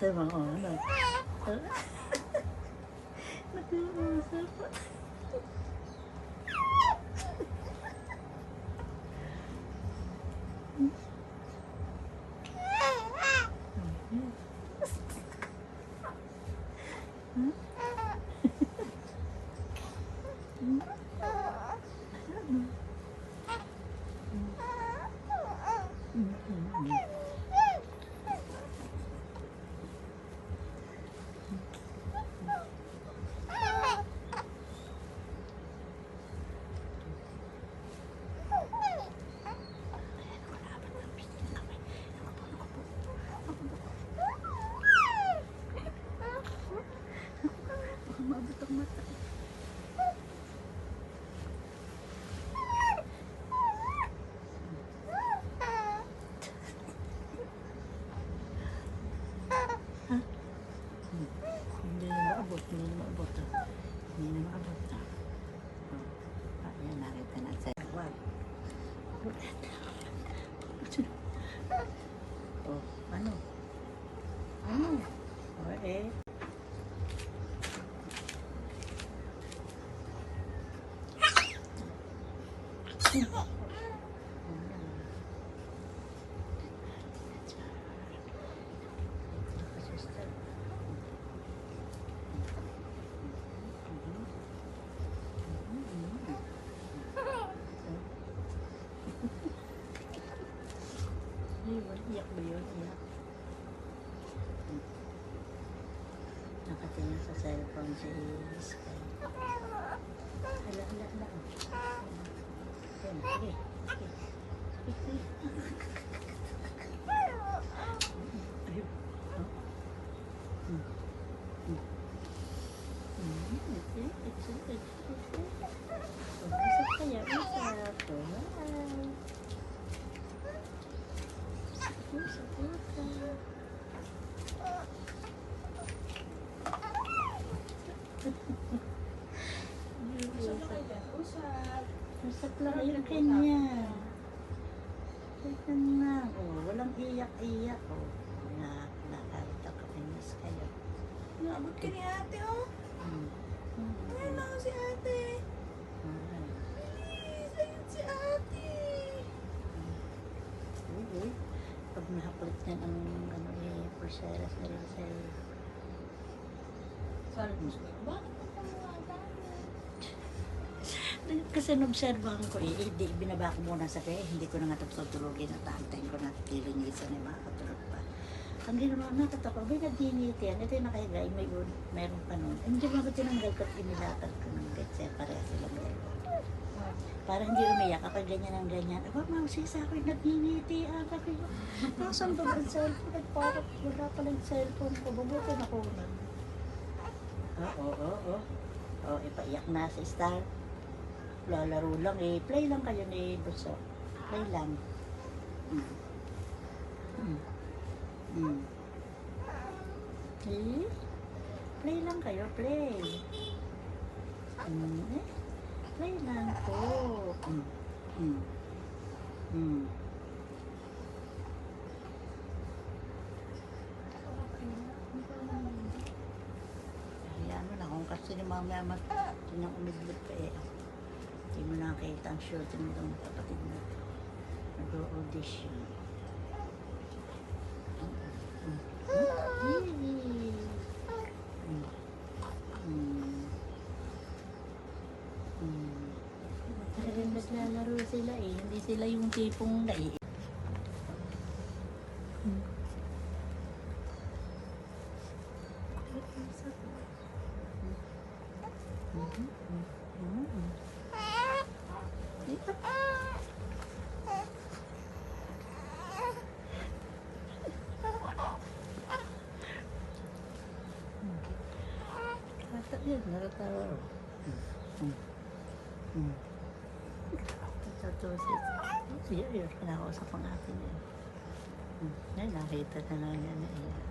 Ito mga ano. Nag-uusap. Baka maabot ang mata. Hindi na maabot, hindi na maabot. ah. Hindi na maabot. ah. Oh. Ah, yan, nakita na sa wag. Oh, ano? Ano? Oh, eh. Iyak ba yun? Iyak. Nakatingin sa cellphone si Sky. Hala, hala, hala. Sige. Sige. Sige, sige. Ayun. Oh. Hmm. Hmm. Hmm, ito, ito, ito, ito. Oh, Usap Usap lang kayo ganyan. Ganyan na. Oh, walang iyak-iyak. Oh, na, nakarita kami mas kayo. Naabot ka ni ate, oh. Hmm. Hmm. Ayun na si ate. Alright. Bilis, ayun si ate. Uy, uy. Pag nakapalit niyan ang ano eh, Perseras na rin sa'yo. Sabi ko siya, bakit mo pamawala? Kasi nobserbahan ko eh, hindi, binaba ko muna sa kaya, hindi ko na nga tutulogin at tahantayin ko na tilinisan eh, makakatulog pa. Ang ginawa na, katako, may nagdinit yan, ito yung nakahiga, may un, meron pa nun. Eh, Hindi mo ako tinanggal ko at inilatag ko ng gate, kaya pareha silang dalawa. Para hindi umiyak kapag ganyan ang ganyan. Aba, mausi sa akin, nagniniti. Ah, sabi ko, nasan ba ang cellphone? At parang wala pala yung cellphone ko. Bubuti na ko na. Oo, oo, oo. Oh, ipaiyak na si Star. Lalaro lang eh. Play lang kayo ni Buso. Play lang. Mm. Mm. Mm. Okay? Play lang kayo, play. Mm. Play lang po. Mm. Mm. Mm. Hayaan mo na kung kasi ni mamaya mat tinang umidlip ka eh. Nakita ang shooting nitong kapatid mo. Nag-audition. Mm. Mm. Mm. Mm. Mm. Talagang naglalaro sila eh. Hindi sila yung tipong nai. Mm. Mhm. Mhm. Yun, natatawa. Mm. Mm. Ito si Siya, yun, kinakausap ang atin yun. Mm. Ay, nakita na lang yan. eh.